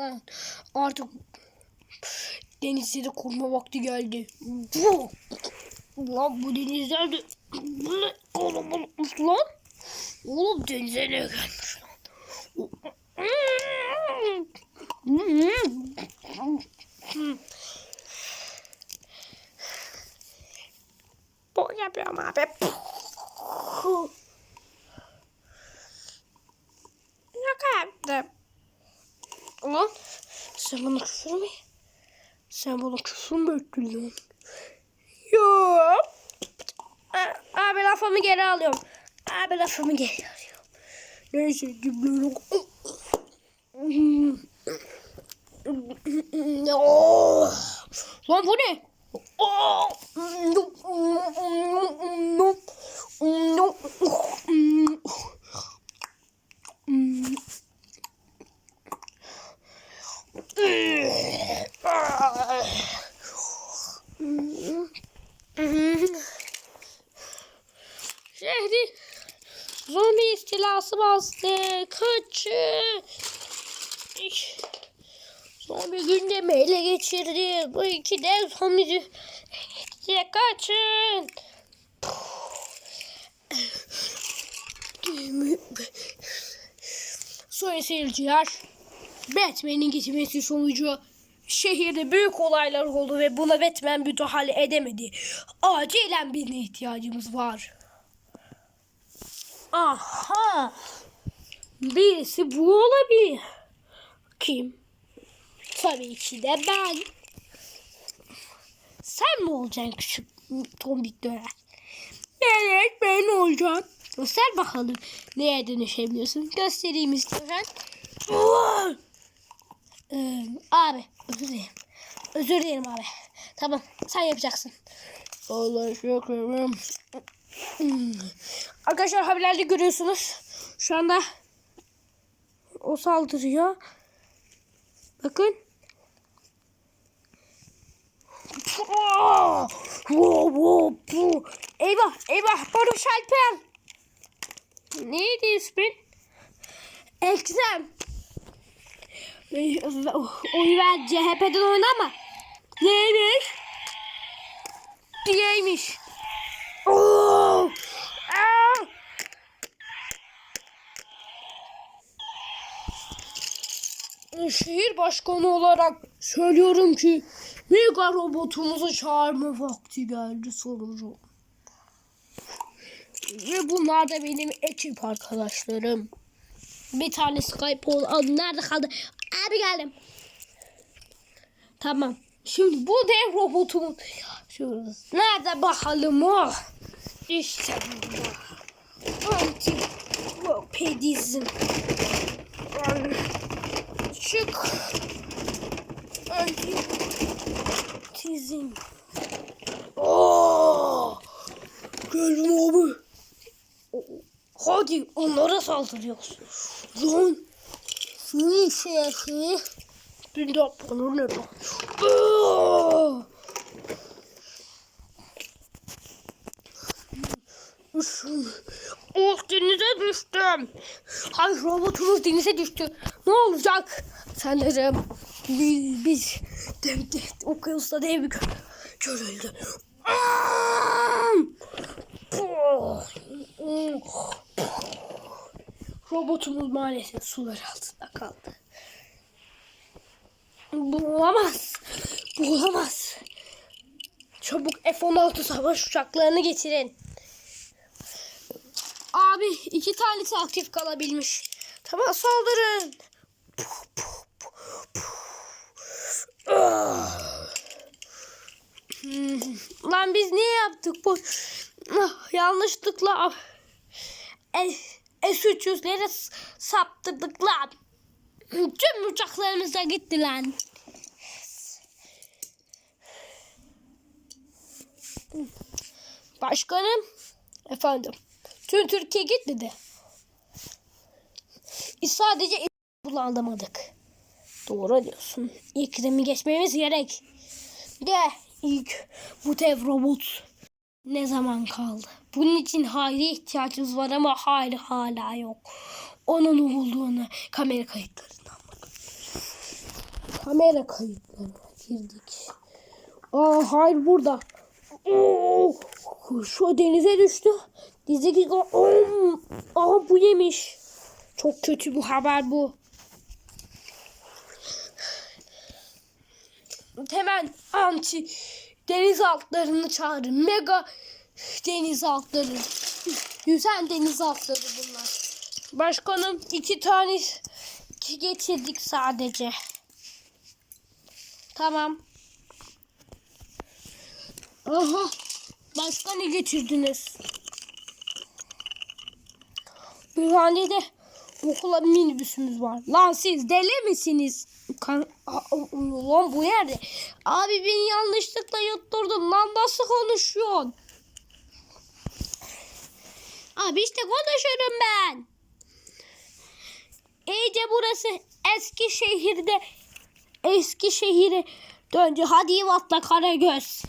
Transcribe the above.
Ha, artık denizleri kurma vakti geldi. Lan bu denizlerde bu ne kalabalıkmış lan. Oğlum denize ne gelmiş lan. Bu yapıyorum abi. Yok abi. Ulan sen bana küfür mü? Sen bana küfür mü lan? Yok. A- Abi lafımı geri alıyorum. Abi lafımı geri alıyorum. Neyse cümleyi. Lan bu ne? Şehri zombi istilası bastı. Kaçın. Zombi gündemi ele geçirdi. Bu iki dev zombi size kaçın. Sayın seyirciler, Batman'in gitmesi sonucu şehirde büyük olaylar oldu ve buna Batman müdahale edemedi. Acilen birine ihtiyacımız var. Aha! Birisi bu olabilir. Kim? Tabii ki de ben. Sen mi olacaksın küçük tombik döner? Evet ben olacağım. Göster bakalım neye dönüşebiliyorsun. Göstereyim istiyorsan. Ee, abi özür dilerim. Özür dilerim abi. Tamam sen yapacaksın. Allah şükür. Arkadaşlar haberlerde görüyorsunuz. Şu anda o saldırıyor. Bakın. Eyvah eyvah Barış Alper. Neydi ismin? Ekrem. Oy ver CHP'den oynama. Neymiş? Diyeymiş. Oo! Aa! Şehir başkanı olarak söylüyorum ki mega robotumuzu çağırma vakti geldi sonucu. Ve bunlar da benim ekip arkadaşlarım. Bir tane Skype ol. Aa, Nerede kaldı? Abi geldim. Tamam. Şimdi bu dev robotumun şurası. Nerede bakalım o? İşte burada. Anti pedizm. Çık. Anti tizm. Oo! Geldim abi. Hadi onlara saldırıyoruz. Lan. Senin sesi. Bir dakika ne lan? Aa! Oh denize düştüm. Hayır robotumuz denize düştü. Ne olacak? Sanırım biz, biz de, de, okyanusta dev bir gö- görüldü. Robotumuz maalesef sular altında kaldı. Bu olamaz. Bu olamaz. Çabuk F-16 savaş uçaklarını getirin. Abi iki tanesi aktif kalabilmiş. Tamam saldırın. Ah. Hmm, Lan biz niye yaptık bu? Ah, Yanlışlıkla S- S-300'lere s- saptırdık lan. Tüm uçaklarımız da gitti lan. Başkanım. Efendim. Tüm Türkiye gitti de. Sadece kullanamadık. Doğru diyorsun. İkremi geçmemiz gerek. Bir de ilk bu dev robot ne zaman kaldı? Bunun için hayli ihtiyacımız var ama hayli hala yok. Onun olduğunu kamera kayıtlarından bakın. kamera kayıtlarına girdik. Aa hayır burada. Oo, şu denize düştü. Dizdeki Aa bu yemiş. Çok kötü bu haber bu. Hemen anti deniz altlarını çağırın. Mega deniz altları. Yüzen deniz altları bunlar. Başkanım iki tane getirdik sadece. Tamam. Aha. Başka ne getirdiniz? Bir tane de okula minibüsümüz var. Lan siz deli misiniz? Kan Lan bu yerde. Abi beni yanlışlıkla yutturdun. Lan nasıl konuşuyorsun? Abi işte konuşurum ben. İyice burası eski şehirde eski şehire döndü. Hadi atla Karagöz.